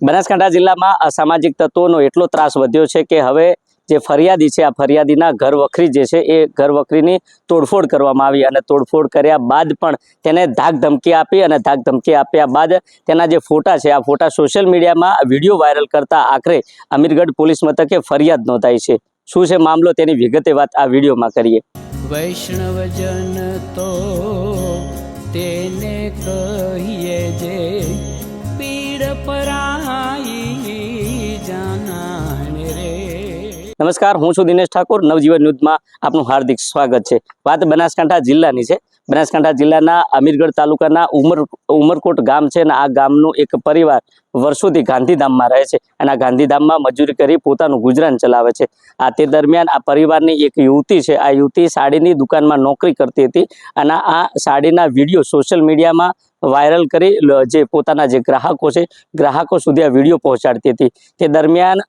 બનાસકાંઠા જિલ્લામાં અસામાજિક તત્વોનો એટલો ત્રાસ વધ્યો છે કે હવે જે ફરિયાદી છે, આ ફરિયાદીના ઘર વખરી જે છે, એ ઘર વખરીની તોડફોડ કરવામાં આવી અને તોડફોડ કર્યા બાદ પણ તેને ધાક ધમકી આપી અને ધાક ધમકી આપ્યા બાદ તેના જે ફોટા છે, આ ફોટા સોશિયલ મીડિયામાં વીડિયો વાયરલ કરતા આખરે અમીરગઢ પોલીસ મથકે ફરિયાદ નોંધાઈ છે. શું છે મામલો? તેની વિગતે વાત આ વિડીયોમાં કરીએ. વૈષ્ણવજન તો તેને કહીએ જે પીડ પરાઈ નમસ્કાર, હું છું દિનેશ ઠાકોર. નવજીવન ન્યૂઝમાં આપનું હાર્દિક સ્વાગત છે. વાત બનાસકાંઠા જિલ્લાની છે. બનાસકાંઠા જિલ્લાના અમીરગઢ તાલુકાના ઉમર, ઉમરકોટ ગામ છે અને આ ગામનું એક પરિવાર વર્ષોથી ગાંધીધામમાં રહે છે અને આ ગાંધીધામમાં મજૂરી કરી પોતાનું ગુજરાન ચલાવે છે. આ તે દરમિયાન આ પરિવારની એક યુવતી છે. આ યુવતી સાડીની દુકાનમાં નોકરી કરતી હતી અને આ સાડીના વીડિયો સોશિયલ મીડિયામાં વાયરલ કરી જે પોતાના જે ગ્રાહકો છે, ગ્રાહકો સુધી આ વીડિયો પહોંચાડતી હતી. તે દરમિયાન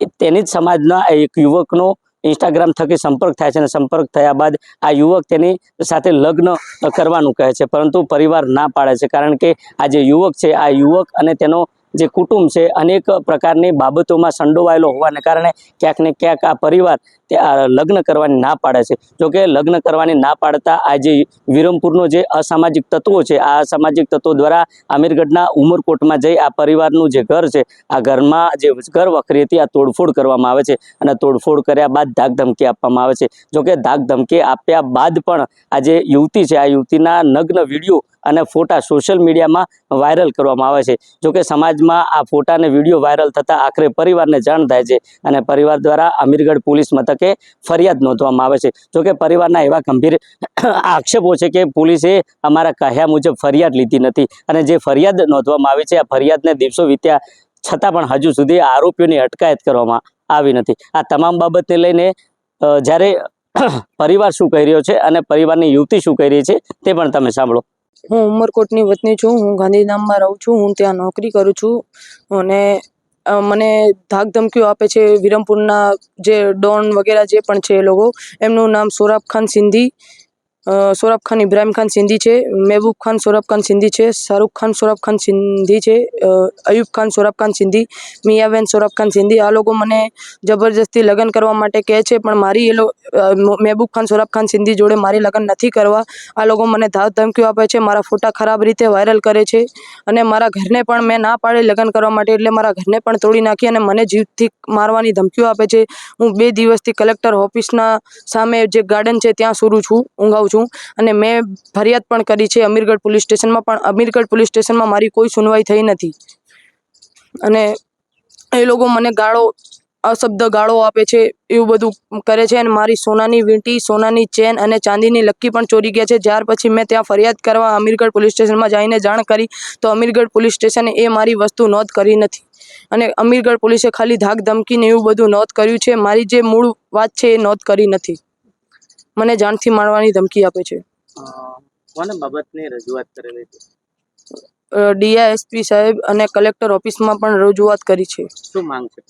તેની જ સમાજના એક યુવકનો ઇન્સ્ટાગ્રામ થકી સંપર્ક થાય છે અને સંપર્ક થયા બાદ આ યુવક તેની સાથે લગ્ન કરવાનું કહે છે. પરંતુ પરિવાર ના પાડે છે. કારણ કે આ જે યુવક છે, આ યુવક અને તેનો જે કુટુંબ છે, અનેક પ્રકારની બાબતોમાં સંડોવાયેલો હોવાને કારણે ક્યાંક ને ક્યાંક આ પરિવાર તે લગ્ન કરવાની ના પાડે છે. જોકે લગ્ન કરવાની ના પાડતા આ જે વિરમપુરનો જે અસામાજિક તત્વો છે, આ અસામાજિક તત્વો દ્વારા અમીરગઢના ઉમરકોટમાં જઈ આ પરિવારનું જે ઘર છે, આ ઘરમાં જે ઘર વખરી હતી, આ તોડફોડ કરવામાં આવે છે અને તોડફોડ કર્યા બાદ ધાક ધમકી આપવામાં આવે છે. જોકે ધાક ધમકી આપ્યા બાદ પણ આ જે યુવતી છે, આ યુવતીના નગ્ન વીડિયો અને ફોટા સોશિયલ મીડિયામાં વાયરલ કરવામાં આવે છે. જોકે સમાજમાં આ ફોટા અને વીડિયો વાયરલ થતાં આખરે પરિવારને જાણ થાય છે અને પરિવાર દ્વારા અમીરગઢ પોલીસ મથકે ફરિયાદ નોંધવામાં આવે છે. જોકે પરિવારના એવા ગંભીર આક્ષેપો છે કે પોલીસે અમારા કહ્યા મુજબ ફરિયાદ લીધી નથી અને જે ફરિયાદ નોંધવામાં આવી છે, આ ફરિયાદને દિવસો વીત્યા છતાં પણ હજુ સુધી આરોપીઓની અટકાયત કરવામાં આવી નથી. આ તમામ બાબતને લઈને જ્યારે પરિવાર શું કહી રહ્યો છે અને પરિવારની યુવતી શું કહી રહી છે તે પણ તમે સાંભળો. હું ઉમરકોટની વતની છું, હું ગાંધીધામમાં રહું છું, હું ત્યાં નોકરી કરું છું અને મને ધાક ધમકીઓ આપે છે વિરમપુરના જે ડોન વગેરે જે પણ છે એ લોકો. એમનું નામ સોરાબ ખાન સિંધી. અ, સોરાબ ખાન ઇબ્રાહિમ ખાન સિંધી છે મહેબૂબ ખાન સૌરભ ખાન સિંધી છે શાહરૂખ ખાન સૌરભ ખાન સિંધી છે અયુબ ખાન સૌરભ ખાન સિંધી મિયાબેન સૌરભ ખાન સિંધી. આ લોકો મને જબરજસ્તી લગ્ન કરવા માટે કહે છે પણ મારી એ મહેબૂબ ખાન સૌરભ ખાન સિંધી જોડે મારી લગ્ન નથી કરવા. આ લોકો મને ધાવ ધમકીઓ આપે છે મારા ફોટા ખરાબ રીતે વાયરલ કરે છે અને મારા ઘરને પણ મેં ના પાડે લગ્ન કરવા માટે એટલે મારા ઘરને પણ તોડી નાખી અને મને જીવથી મારવાની ધમકીઓ આપે છે. હું બે દિવસથી કલેક્ટર ઓફિસના સામે જે ગાર્ડન છે ત્યાં સુરું છું ઊંઘાવું છું. અને મેં ફરિયાદ પણ કરી છે અમીરગઢ પોલીસ સ્ટેશનમાં, પણ અમીરગઢ પોલીસ સ્ટેશનમાં મારી કોઈ સુનવાઈ થઈ નથી. અને એ લોકો મને ગાળો, અશબ્દ ગાળો આપે છે, એવું બધું કરે છે અને મારી સોનાની વીંટી, સોનાની ચેન અને ચાંદીની લક્કી પણ ચોરી ગયા છે. ત્યાર પછી મેં ત્યાં ફરિયાદ કરવા અમીરગઢ પોલીસ સ્ટેશનમાં જઈને જાણ કરી, તો અમીરગઢ પોલીસ સ્ટેશને એ મારી વસ્તુ નોંધ કરી નથી. અને અમીરગઢ પોલીસે ખાલી ધાક ધમકીને એવું બધું નોંધ કર્યું છે. મારી જે મૂળ વાત છે એ નોંધ કરી નથી. મને જાનથી મારવાની ધમકી આપે છે. કોને બાબતની રજૂઆત કરેલી છે? ડીઆઈએસપી સાહેબ અને કલેક્ટર ઓફિસમાં પણ રજૂઆત કરી છે. શું માંગ છે?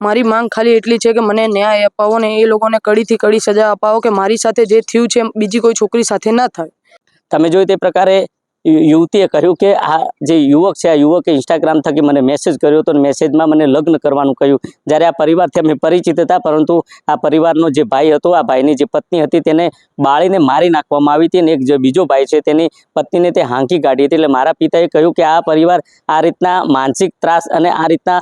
મારી માંગ ખાલી એટલી છે કે મને ન્યાય અપાવો ને એ લોકોને કડીથી કડી સજા અપાવો કે મારી સાથે જે થયું છે બીજી કોઈ છોકરી સાથે ના થાય. તમે જોયું તે પ્રકારે યુવતીએ કહ્યું કે આ જે યુવક છે, આ યુવકે ઇન્સ્ટાગ્રામ થકી મને મેસેજ કર્યો હતો મેસેજમાં મને લગ્ન કરવાનું કહ્યું. જ્યારે આ પરિવારથી અમે પરિચિત હતા, પરંતુ આ પરિવારનો જે ભાઈ હતો, આ ભાઈની જે પત્ની હતી, તેને બાળીને મારી નાખવામાં આવી હતી અને એક જે બીજો ભાઈ છે, તેની પત્નીને તે હાંકી કાઢી હતી. એટલે મારા પિતાએ કહ્યું કે આ પરિવાર આ રીતના માનસિક ત્રાસ અને આ રીતના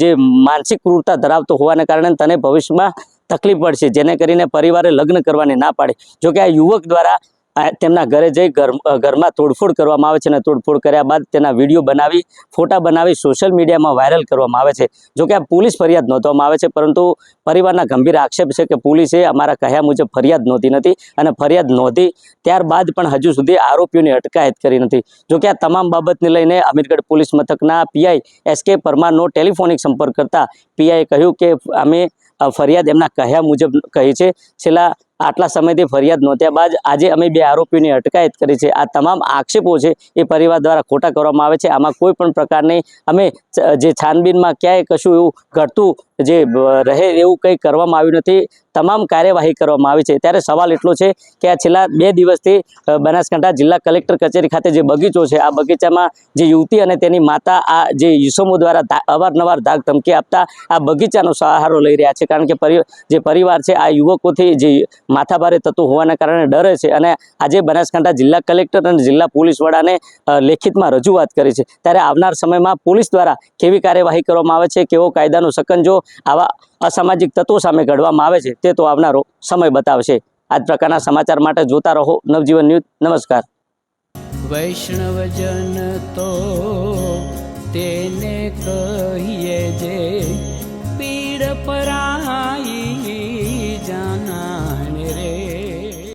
જે માનસિક ક્રૂરતા ધરાવતો હોવાને કારણે તને ભવિષ્યમાં તકલીફ પડશે, જેને કરીને પરિવારે લગ્ન કરવાની ના પાડે. જોકે આ યુવક દ્વારા તેમના ઘરે જઈ ઘર ઘરમાં તોડફોડ કરવામાં આવે છે અને તોડફોડ કર્યા બાદ તેના વીડિયો બનાવી, ફોટા બનાવી સોશિયલ મીડિયામાં વાયરલ કરવામાં આવે છે. જોકે આ પોલીસ ફરિયાદ નોંધવામાં આવે છે, પરંતુ પરિવારના ગંભીર આક્ષેપ છે કે પોલીસે અમારા કહ્યા મુજબ ફરિયાદ નોંધી નથી અને ફરિયાદ નોંધી ત્યારબાદ પણ હજુ સુધી આરોપીઓની અટકાયત કરી નથી. જોકે આ તમામ બાબતને લઈને અમીરગઢ પોલીસ મથકના પીઆઈ એસ કે પરમારનો ટેલિફોનિક સંપર્ક કરતા પીઆઈએ કહ્યું કે અમે ફરિયાદ એમના કહ્યા મુજબ કહી છે. છેલ્લા આટલા સમયથી ફરિયાદ નોંધ્યા બાદ આજે અમે બે આરોપીઓની અટકાયત કરી છે. આ તમામ આક્ષેપો છે એ પરિવાર દ્વારા ખોટા કરવામાં આવે છે. આમાં કોઈ પણ પ્રકારની અમે જે છાનબીનમાં ક્યાંય કશું એવું ઘટતું જે રહે એવું કંઈ કરવામાં આવ્યું નથી. તમામ કાર્યવાહી કરવામાં આવી છે. ત્યારે સવાલ એટલો છે કે આ છેલ્લા બે દિવસથી બનાસકાંઠા જિલ્લા કલેક્ટર કચેરી ખાતે જે બગીચો છે, આ બગીચામાં જે યુવતી અને તેની માતા આ જે યુસમો દ્વારા અવારનવાર ધાક ધમકી આપતા આ બગીચાનો સહારો લઈ રહ્યા છે. કારણ કે જે પરિવાર છે, આ યુવકોથી જે માથાભારે થતું હોવાના કારણે ડરે છે અને આજે બનાસકાંઠા જિલ્લા કલેક્ટર અને જિલ્લા પોલીસ વડાને લેખિતમાં રજૂઆત કરી છે. ત્યારે આવનાર સમયમાં પોલીસ દ્વારા કેવી કાર્યવાહી કરવામાં આવે છે, કેવો કાયદાનો સકંજો આવા અસામાજિક તત્વો સામે ઘડવામાં આવે છે, તે તો આવનારો સમય બતાવશે. આ પ્રકારના સમાચાર માટે જોતા રહો. નવજીવન ન્યૂઝ, નમસ્કાર. વૈષ્ણવજન તો તેને કહીએ જે